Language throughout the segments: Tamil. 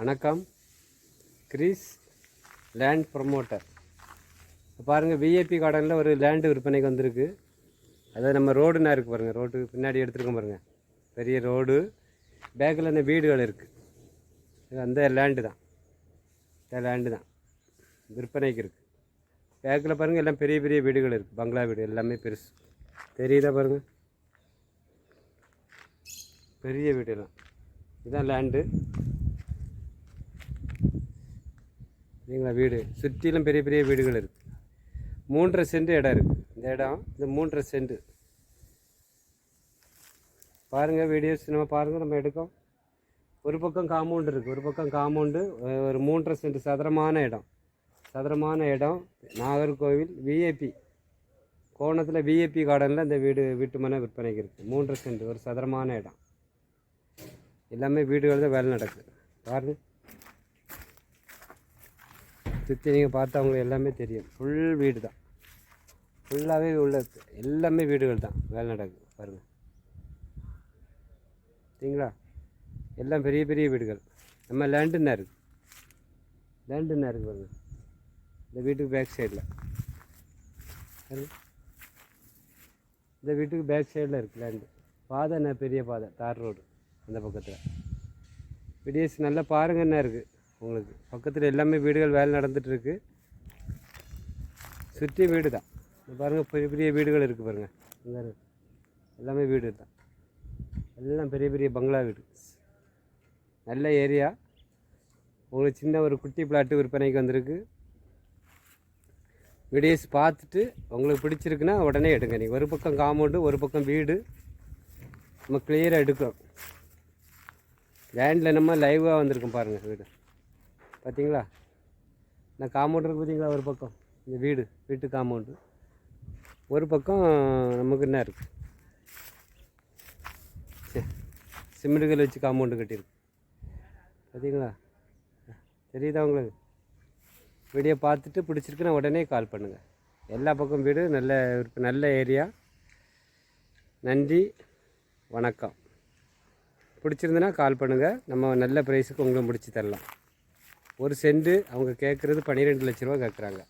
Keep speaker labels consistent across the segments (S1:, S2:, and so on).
S1: வணக்கம். Greece land promoter. பாருங்கள் விஐபி கார்டனில் ஒரு லேண்டு விற்பனைக்கு வந்திருக்கு. அதாவது நம்ம ரோடுனா இருக்குது பாருங்கள் ரோடு பின்னாடி எடுத்துருக்கோம் பாருங்கள் பெரிய ரோடு பேக்கில் இந்த வீடுகள் இருக்குது அந்த லேண்டு தான். இந்த லேண்டு தான். விற்பனைக்கு இருக்குது பேக்கில் பாருங்கள் எல்லாம் பெரிய பெரிய வீடுகள் இருக்குது பங்களா வீடு எல்லாமே பெருசு. தெரியுதா பாருங்கள் பெரிய வீடு எல்லாம். இதுதான் லேண்டு. சரிங்களா வீடு. சுற்றிலும் பெரிய பெரிய வீடுகள் இருக்குது மூன்றரை சென்ட் இடம் இருக்குது இந்த இடம் இந்த மூன்றரை சென்ட் பாருங்கள் வீடியோஸ் நம்ம பாருங்கள் நம்ம எடுக்கோம். ஒரு பக்கம் காம்பவுண்டு இருக்குது ஒரு பக்கம் காம்பவுண்டு ஒரு மூன்றரை சென்ட் சதுரமான இடம். சதுரமான இடம் நாகர்கோவில் விஐபி கோணத்தில் விஐபி கார்டனில் இந்த வீடு வீட்டு மனை விற்பனைக்கு இருக்குது மூன்றரை சென்ட் ஒரு சதுரமான இடம். எல்லாமே வீடுகள் தான் வேலை நடக்குது. பாருங்கள் சுற்றி நீங்கள் பார்த்தவங்களுக்கு எல்லாமே தெரியும். ஃபுல் வீடு தான். ஃபுல்லாகவே உள்ள எல்லாமே வீடுகள் தான். வேலை நடக்குது. பாருங்கள் சரிங்களா? எல்லாம் பெரிய பெரிய வீடுகள். நம்ம லேண்டுன்னா இருக்குது லேண்டுன்னா இருக்குது பாருங்க. இந்த வீட்டுக்கு பேக் சைடில் இந்த வீட்டுக்கு பேக் சைடில் இருக்குது லேண்டு பாதை என்ன? பெரிய பாதை. தார் ரோடு அந்த பக்கத்தில். விடியஸ் நல்லா பாருங்க என்ன இருக்குது உங்களுக்கு. பக்கத்தில் எல்லாமே வீடுகள் வேலை நடந்துகிட்ருக்கு சுற்றி வீடு தான் பாருங்கள் பெரிய பெரிய வீடுகள் இருக்குது பாருங்கள் இங்கே எல்லாமே வீடு தான் எல்லாம் பெரிய பெரிய பங்களா வீடு. நல்ல ஏரியா. உங்களுக்கு சின்ன ஒரு குட்டி பிளாட்டு விற்பனைக்கு வந்திருக்கு. வீடியோஸ் பார்த்துட்டு உங்களுக்கு பிடிச்சிருக்குன்னா உடனே எடுங்க. நீங்கள் ஒரு பக்கம் காம்பவுண்டு ஒரு பக்கம் வீடு. நம்ம கிளியராக எடுக்கிறோம். லேண்டில் நம்ம லைவாக வந்திருக்கோம் பாருங்கள் வீடு. பார்த்தீங்களா? நான் காம்பவுண்ட் இருக்குது பார்த்தீங்களா? ஒரு பக்கம். இந்த வீடு வீட்டு காம்பவுண்டு ஒரு பக்கம் நமக்கு என்ன இருக்குது சரி சிமெண்ட்டுகள் வச்சு காம்பவுண்டு கட்டியிருக்கு. பார்த்தீங்களா? தெரியுதா உங்களுக்கு? வீடியோ பார்த்துட்டு பிடிச்சிருக்குன்னா உடனே கால் பண்ணுங்கள் எல்லா பக்கம் வீடு நல்ல நல்ல ஏரியா நன்றி வணக்கம். பிடிச்சிருந்துன்னா கால் பண்ணுங்கள் நம்ம நல்ல ப்ரைஸுக்கு உங்களுக்கு முடிச்சு தரலாம். ஒரு செண்டு அவங்க கேட்குறது பன்னிரெண்டு லட்ச ரூபா கேட்குறாங்க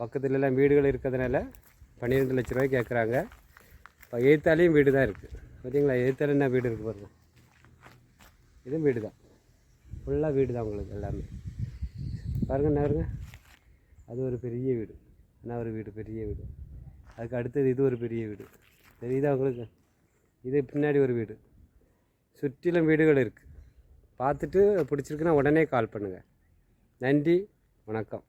S1: பக்கத்துலலாம் வீடுகள் இருக்கிறதுனால பன்னிரெண்டு லட்ச ரூபாய் கேட்குறாங்க இப்போ எய்த்தாலையும் வீடு தான் இருக்குது பார்த்தீங்களா? எய்த்தால என்ன வீடு இருக்குது பாருங்கள் இதுவும் வீடு தான் ஃபுல்லாக வீடு தான் உங்களுக்கு எல்லாமே. பாருங்க என்ன பாருங்க. அது ஒரு பெரிய வீடு. என்ன ஒரு வீடு? பெரிய வீடு. அதுக்கு அடுத்தது இது ஒரு பெரிய வீடு. தெரியுதா உங்களுக்கு? இது பின்னாடி ஒரு வீடு. சுற்றிலும் வீடுகள் இருக்குது பார்த்துட்டு பிடிச்சிருக்குன்னா உடனே கால் பண்ணுங்கள் நன்றி வணக்கம்.